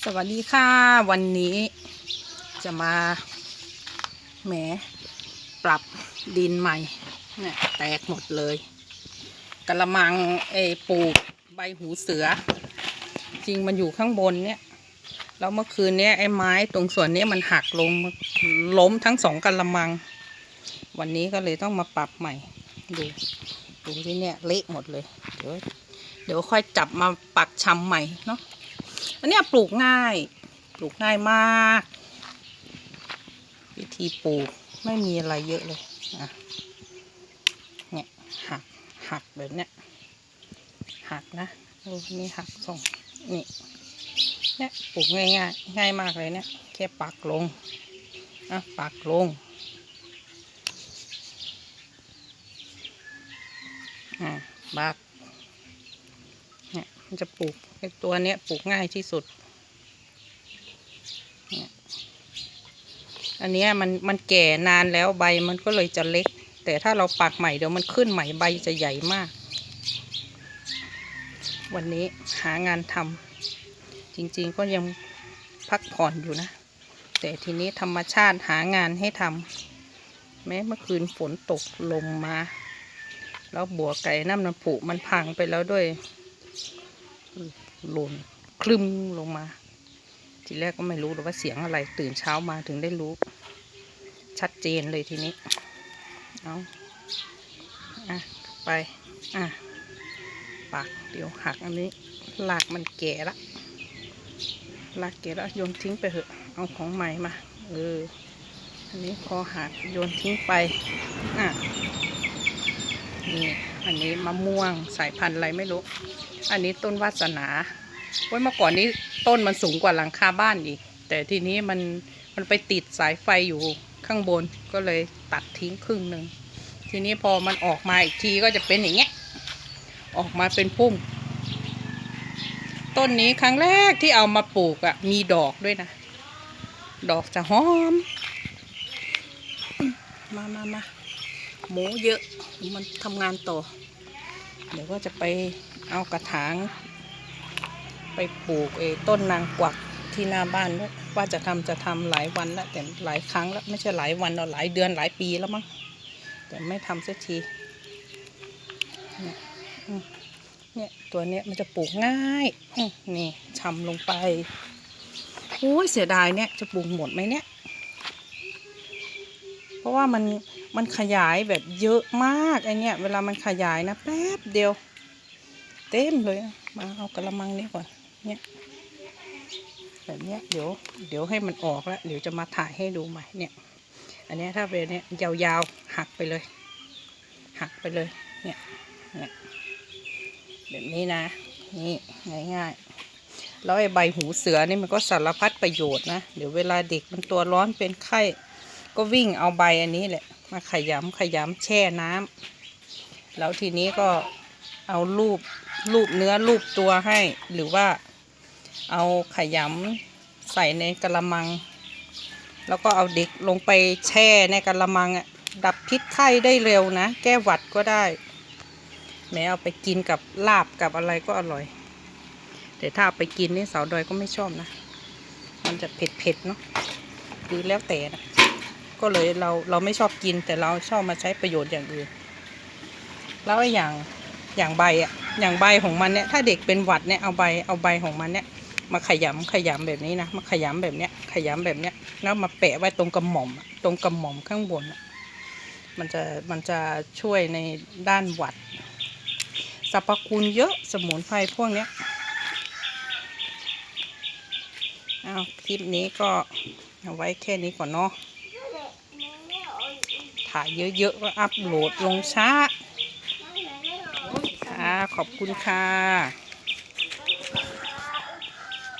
สวัสดีค่ะ วันนี้จะมาแหมปรับดินใหม่เนี่ยแตกหมดเลยกระมังเอปลูกใบหูเสือ จริงมันอยู่ข้างบนเนี่ยแล้วเมื่อคืนเนี้ยไอ้ไม้ตรงส่วนเนี้ยมันหักลงล้มทั้งสองกระมัง วันนี้ก็เลยต้องมาปรับใหม่ดูดูที่เนี่ยเละหมดเลยเดี๋ยวเดี๋ยวค่อยจับมาปักชำใหม่เนาะ อันนี้ปลูกง่าย ปลูกง่ายมาก วิธีปลูกไม่มีอะไรเยอะเลยอะเนี่ยหักหักแบบเนี้ยหักนะโอ้นี่หักส่งนี่เนี่ยปลูกง่ายง่ายง่ายมากเลยเนี่ยแค่ปักลงอะปักลงอะปัก มันจะปลูกไอตัวเนี้ยปลูกง่ายที่สุด อันนี้มันมันแก่นานแล้วใบมันก็เลยจะเล็ก แต่ถ้าเราปักใหม่เดี๋ยวมันขึ้นใหม่ใบจะใหญ่มาก วันนี้หางานทำจริงๆก็ยังพักผ่อนอยู่นะ แต่ทีนี้ธรรมชาติหางานให้ทำแม้เมื่อคืนฝนตกลงมา แล้วบัวไก่น้ำมันผุมันพังไปแล้วด้วย หล่นคลึมลงมา ทีแรกก็ไม่รู้หรอกว่าเสียงอะไร ตื่นเช้ามาถึงได้รู้ ชัดเจนเลยทีนี้ เอาอะไป อะปากเดี๋ยวหักอันนี้หลากมันแก่ละหลากแก่แล้วโยนทิ้งไปเถอะ เอาของใหม่มา เออ อันนี้พอหักโยนทิ้งไป อะนี่ อันนี้มะม่วงสายพันธุ์อะไรไม่รู้ อันนี้ต้นวาสนาเว้ยเมื่อก่อนนี้ต้นมันสูงกว่าหลังคาบ้านอีก แต่ทีนี้มันมันไปติดสายไฟอยู่ข้างบนก็เลยตัดทิ้งครึ่งหนึ่งทีนี้พอมันออกมาอีกทีก็จะเป็นอย่างเงี้ยออกมาเป็นพุ่ม ต้นนี้ครั้งแรกที่เอามาปลูกอะ่ะ มีดอกด้วยนะ ดอกจะหอม มามามา หมูเยอะมันทำงานต่อ เดี๋ยวก็จะไปเอากระถาง ไปปลูกเอต้นนางกวักที่หน้าบ้านด้วยว่าจะทำจะทำหลายวันแล้วแต่หลายครั้งแล้วไม่ใช่หลายวันหรอกหลายเดือนหลายปีแล้วมั้งแต่ไม่ทำสักทีเนี่ยตัวเนี้ยมันจะปลูกง่ายอืมนี่ชำลงไปโอ้ยเสียดายเนี่ยจะปลูกหมดไหมเนี่ย เพราะว่ามัน มันขยายแบบเยอะมากไอเนี่ยเวลามันขยายนะแป๊บเดียว เต็มเลยมาเอากระมังนี้ก่อนเนี่ยแบบเนี้ยเดี๋ยวเดี๋ยวให้มันออกแล้วเดี๋ยวจะมาถ่ายให้ดูใหม่เนี่ย อันเนี้ยถ้าเป็นเนี้ยยาวๆหักไปเลย หักไปเลยเนี่ยเนี่ยแบบนี้นะ นี่ง่ายๆแล้วไอ้ใบหูเสือนี่มันก็สารพัดประโยชน์นะเดี๋ยวเวลาเด็กมันตัวร้อนเป็นไข้ก็วิ่งเอาใบอันนี้แหละ มาขยำขยำแช่น้ำแล้วทีนี้ก็เอารูปรูปเนื้อรูปตัวให้ หรือว่าเอาขยำใส่ในกระมัง แล้วก็เอาเด็กลงไปแช่ในกระมังอะดับพิษไข้ได้เร็วนะ แก้หวัดก็ได้ แม้เอาไปกินกับลาบกับอะไรก็อร่อย แต่ถ้าาไปกินนี่สาวดอยก็ไม่ชอบนะ มันจะเผ็ดๆเนาะคือแล้วแต่นะ ก็เลยเราเราไม่ชอบกินแต่เราชอบมาใช้ประโยชน์อย่างอื่น แล้วไอ้อย่างอย่างใบอะอย่างใบของมันเนี่ยถ้าเด็กเป็นหวัดเนี่ยเอาใบเอาใบของมันเนี่ยมาขยำขยำแบบนี้นะมาขยำแบบเนี้ยขยำแบบเนี้ยแล้วมาแปะไว้ตรงกระหม่อม ตรงกระหม่อมข้างบนอะมันจะมันจะช่วยในด้านหวัดสรรพคุณเยอะสมุนไพรพวกเนี้ยเอาคลิปนี้ก็เอาไว้แค่นี้ก่อนเนาะ ถ่ายเยอะๆก็อัพโหลดลงช้าค่ะขอบคุณค่ะ